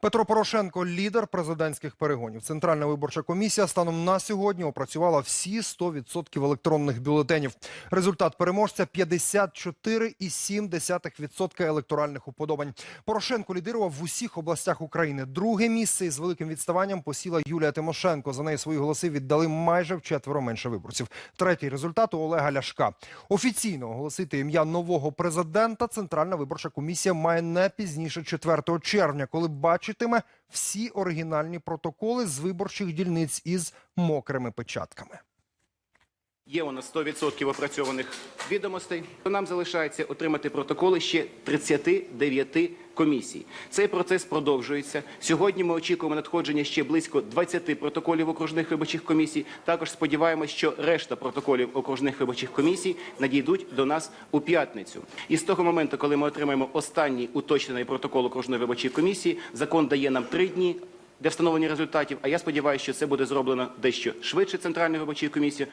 Петро Порошенко лідер президентських перегонів. Центральна виборча комісія станом на сьогодні опрацювала всі 100% електронних бюлетенів. Результат переможця 54,7% електоральних уподобань. Порошенко лідирував в усіх областях України. Друге місце із великим відставанням посіла Юлія Тимошенко. За неї свої голоси віддали майже в четверо менше виборців. Третій результат у Олега Ляшка. Офіційно оголосити ім'я нового президента Центральна виборча комісія має не пізніше 4 червня, коли бачитиме всі оригінальні протоколи з виборчих дільниць із мокрими печатками. Є у нас 100% опрацьованих відомостей. Нам залишається отримати протоколи ще 39 комісій. Цей процес продовжується. Сьогодні ми очікуємо надходження ще близько 20 протоколів окружних виборчих комісій. Також сподіваємось, що решта протоколів окружних виборчих комісій надійдуть до нас у п'ятницю. І з того моменту, коли ми отримаємо останній уточнений протокол окружної виборчої комісії, закон дає нам три дні. Для встановлення результатів, а я сподіваюся, що це буде зроблено дещо швидше Центральною виборчою комісією.